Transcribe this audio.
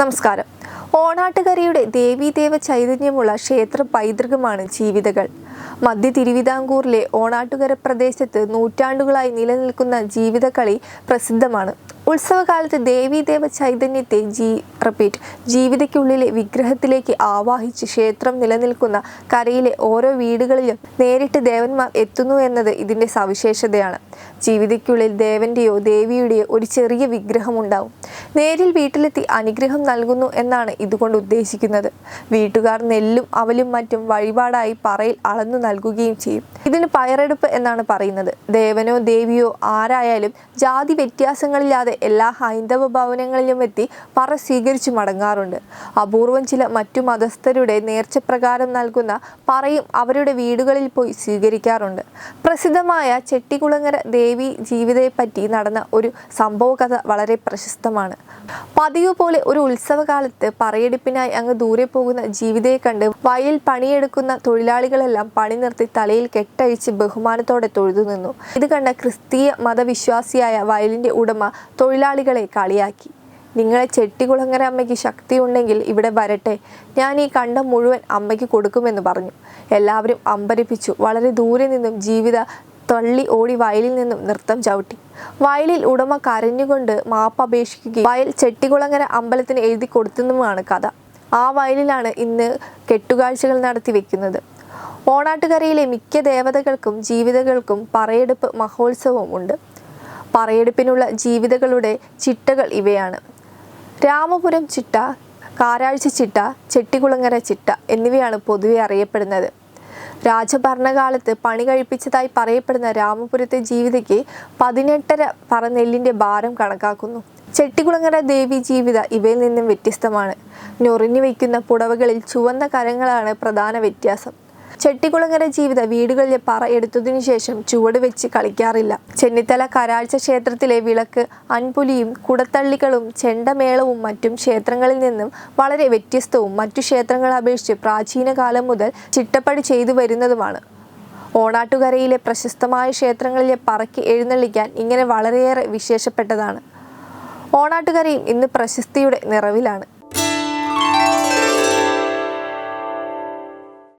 നമസ്കാരം. ഓണാട്ടുകരയുടെ ദേവീദേവ ചൈതന്യമുള്ള ക്ഷേത്ര പൈതൃകമാണ് ജീവിതകൾ. മധ്യ തിരുവിതാംകൂറിലെ ഓണാട്ടുകര പ്രദേശത്ത് നൂറ്റാണ്ടുകളായി നിലനിൽക്കുന്ന ജീവിതകളി പ്രസിദ്ധമാണ്. ഉത്സവകാലത്ത് ദേവീദേവ ചൈതന്യത്തെ ജീ റിപ്പീറ്റ് ജീവിതയ്ക്കുള്ളിലെ വിഗ്രഹത്തിലേക്ക് ആവാഹിച്ച് ക്ഷേത്രം നിലനിൽക്കുന്ന കരയിലെ ഓരോ വീടുകളിലും നേരിട്ട് ദേവന്മാർ എത്തുന്നു എന്നത് ഇതിന്റെ സവിശേഷതയാണ്. ജീവിതയ്ക്കുള്ളിൽ ദേവന്റെയോ ദേവിയുടെയോ ഒരു ചെറിയ വിഗ്രഹം ഉണ്ടാവും നേരിൽ വീട്ടിലെത്തി അനുഗ്രഹം നൽകുന്നു എന്നാണ് ഇതുകൊണ്ട് ഉദ്ദേശിക്കുന്നത്. വീട്ടുകാർ നെല്ലും അവലും മറ്റും വഴിപാടായി പറയിൽ അളന്നു നൽകുകയും ചെയ്യും. ഇതിന് പയറെടുപ്പ് എന്നാണ് പറയുന്നത്. ദേവനോ ദേവിയോ ആരായാലും ജാതി വ്യത്യാസങ്ങളില്ലാതെ എല്ലാ ഹൈന്ദവ ഭവനങ്ങളിലും എത്തി പറ സ്വീകരിച്ചു മടങ്ങാറുണ്ട്. അപൂർവം ചില മറ്റു മതസ്ഥരുടെ നേർച്ചപ്രകാരം നൽകുന്ന പറയും അവരുടെ വീടുകളിൽ പോയി സ്വീകരിക്കാറുണ്ട്. പ്രസിദ്ധമായ ചെട്ടികുളങ്ങര ദേവി ജീവിതയെപ്പറ്റി നടന്ന ഒരു സംഭവ കഥ വളരെ പ്രശസ്തമാണ്. പതിവ് പോലെ ഒരു ഉത്സവകാലത്ത് പറയെടുപ്പിനായി അങ്ങ് ദൂരെ പോകുന്ന ജീവിതയെ കണ്ട് വയലിൽ പണിയെടുക്കുന്ന തൊഴിലാളികളെല്ലാം പണി നിർത്തി തലയിൽ കെട്ടഴിച്ച് ബഹുമാനത്തോടെ തൊഴുതു നിന്നു. ഇത് കണ്ട ക്രിസ്തീയ മതവിശ്വാസിയായ വയലിന്റെ ഉടമ തൊഴിലാളികളെ കളിയാക്കി. നിങ്ങളെ ചെട്ടികുളങ്ങര അമ്മയ്ക്ക് ശക്തിയുണ്ടെങ്കിൽ ഇവിടെ വരട്ടെ. ഞാൻ ഈ കണ്ടം മുഴുവൻ അമ്മയ്ക്ക് കൊടുക്കുമെന്ന് പറഞ്ഞു. എല്ലാവരും അമ്പരിപ്പിച്ചു. വളരെ ദൂരെ നിന്നും ജീവിത തള്ളി ഓടി വയലിൽ നിന്നും നൃത്തം ചവിട്ടി. വയലിൽ ഉടമ കരഞ്ഞുകൊണ്ട് മാപ്പ് അപേക്ഷിക്കുകയും വയൽ ചെട്ടികുളങ്ങര അമ്പലത്തിന് എഴുതി കൊടുത്തതുമാണ് കഥ. ആ വയലിലാണ് ഇന്ന് കെട്ടുകാഴ്ചകൾ നടത്തി വെക്കുന്നത്. ഓണാട്ടുകരയിലെ മിക്ക ദേവതകൾക്കും ജീവിതകൾക്കും പറയെടുപ്പ് മഹോത്സവവും ഉണ്ട് പറയെടുപ്പിനുള്ള ജീവിതകളുടെ ചിട്ടകൾ ഇവയാണ്. രാമപുരം ചിട്ട കാരാഴ്ച ചിട്ട ചെട്ടികുളങ്ങര ചിട്ട എന്നിവയാണ് പൊതുവെ അറിയപ്പെടുന്നത്. രാജഭരണകാലത്ത് പണി കഴിപ്പിച്ചതായി പറയപ്പെടുന്ന രാമപുരത്തെ ജീവിതയ്ക്ക് പതിനെട്ടര പറ നെല്ലിന്റെ ഭാരം കണക്കാക്കുന്നു. ചെട്ടികുളങ്ങര ദേവി ജീവിത ഇവയിൽ നിന്നും വ്യത്യസ്തമാണ്. ഞൊറിഞ്ഞു വയ്ക്കുന്ന പുടവകളിൽ ചുവന്ന കരങ്ങളാണ് പ്രധാന വ്യത്യാസം. ചെട്ടികുളങ്ങര ജീവിത വീടുകളിലെ പറ എടുത്തതിനു ശേഷം ചുവട് വെച്ച് കളിക്കാറില്ല. ചെന്നിത്തല കരാഴ്ച ക്ഷേത്രത്തിലെ വിളക്ക് അൻപുലിയും കുടത്തള്ളികളും ചെണ്ടമേളവും മറ്റും ക്ഷേത്രങ്ങളിൽ നിന്നും വളരെ വ്യത്യസ്തവും മറ്റു ക്ഷേത്രങ്ങളെ അപേക്ഷിച്ച് പ്രാചീന കാലം മുതൽ ചിട്ടപ്പടി ചെയ്തു വരുന്നതുമാണ്. ഓണാട്ടുകരയിലെ പ്രശസ്തമായ ക്ഷേത്രങ്ങളിലെ പറക്കി എഴുന്നള്ളിക്കാൻ ഇങ്ങനെ വളരെയേറെ വിശേഷപ്പെട്ടതാണ്. ഓണാട്ടുകരയും ഇന്ന് പ്രശസ്തിയുടെ നിറവിലാണ്.